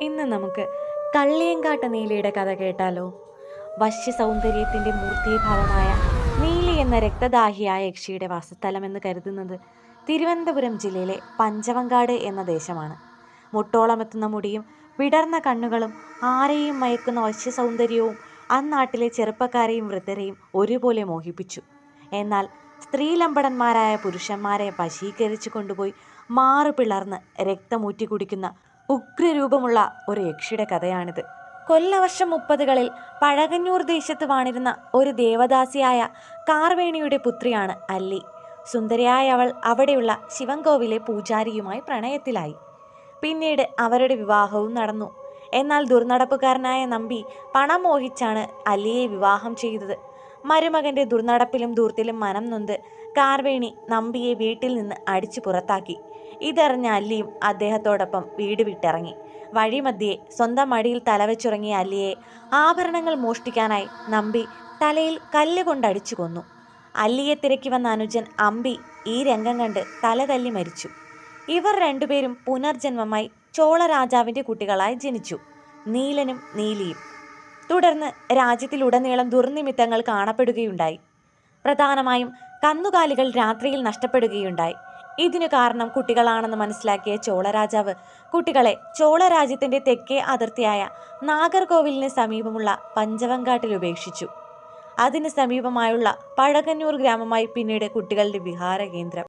ഇന്ന് നമുക്ക് കള്ളിയങ്കാട്ട് നീലിയുടെ കഥ കേട്ടാലോ? വശ്യ സൗന്ദര്യത്തിന്റെ മൂർത്തീഭാവമായ നീലി എന്ന രക്തദാഹിയായ യക്ഷിയുടെ വാസസ്ഥലമെന്ന് കരുതുന്നത് തിരുവനന്തപുരം ജില്ലയിലെ പഞ്ചവങ്കാട് എന്ന ദേശമാണ്. മുട്ടോളമെത്തുന്ന മുടിയും വിടർന്ന കണ്ണുകളും ആരെയും മയക്കുന്ന വശ്യ സൗന്ദര്യവും അന്നാട്ടിലെ ചെറുപ്പക്കാരെയും വൃദ്ധരെയും ഒരുപോലെ മോഹിപ്പിച്ചു. എന്നാൽ സ്ത്രീലമ്പടന്മാരായ പുരുഷന്മാരെ വശീകരിച്ചു കൊണ്ടുപോയി മാറു പിളർന്ന് രക്തമൂറ്റി കുടിക്കുന്ന ഉഗ്രരൂപമുള്ള ഒരു യക്ഷിയുടെ കഥയാണിത്. കൊല്ലവർഷം മുപ്പതുകളിൽ പഴകന്നൂർ ദേശത്ത് വാണിരുന്ന ഒരു ദേവദാസിയായ കാർവേണിയുടെ പുത്രിയാണ് അല്ലി. സുന്ദരിയായ അവൾ അവിടെയുള്ള ശിവൻകോവിലെ പൂജാരിയുമായി പ്രണയത്തിലായി. പിന്നീട് അവരുടെ വിവാഹവും നടന്നു. എന്നാൽ ദുർനടപ്പുകാരനായ നമ്പി പണം മോഹിച്ചാണ് അല്ലിയെ വിവാഹം ചെയ്തത്. മരുമകന്റെ ദുർനടപ്പിലും ദൂർത്തിലും മനം നൊന്ത് കാർവേണി നമ്പിയെ വീട്ടിൽ നിന്ന് അടിച്ചു പുറത്താക്കി. ഇതറിഞ്ഞ അല്ലിയും അദ്ദേഹത്തോടൊപ്പം വീട് വിട്ടിറങ്ങി. വഴിമധ്യേ സ്വന്തം മടിയിൽ തലവെച്ചുറങ്ങിയ അല്ലിയെ ആഭരണങ്ങൾ മോഷ്ടിക്കാനായി നമ്പി തലയിൽ കല്ല് കൊണ്ടടിച്ചു കൊന്നു. അല്ലിയെ തിരക്കി വന്ന അനുജൻ അമ്പി ഈ രംഗം കണ്ട് തല തല്ലി മരിച്ചു. ഇവർ രണ്ടുപേരും പുനർജന്മമായി ചോള രാജാവിന്റെ കുട്ടികളായി ജനിച്ചു. നീലനും നീലിയും. തുടർന്ന് രാജ്യത്തിലുടനീളം ദുർനിമിത്തങ്ങൾ കാണപ്പെടുകയുണ്ടായി. പ്രധാനമായും കന്നുകാലികൾ രാത്രിയിൽ നഷ്ടപ്പെടുകയുണ്ടായി. ഇതിനു കാരണം കുട്ടികളാണെന്ന് മനസ്സിലാക്കിയ ചോളരാജാവ് കുട്ടികളെ ചോളരാജ്യത്തിന്റെ തെക്കേ അതിർത്തിയായ നാഗർകോവിലിന് സമീപമുള്ള പഞ്ചവങ്കാട്ടിൽ ഉപേക്ഷിച്ചു. അതിന് സമീപമായുള്ള പഴകന്നൂർ ഗ്രാമമായി പിന്നീട് കുട്ടികളുടെ വിഹാര കേന്ദ്രം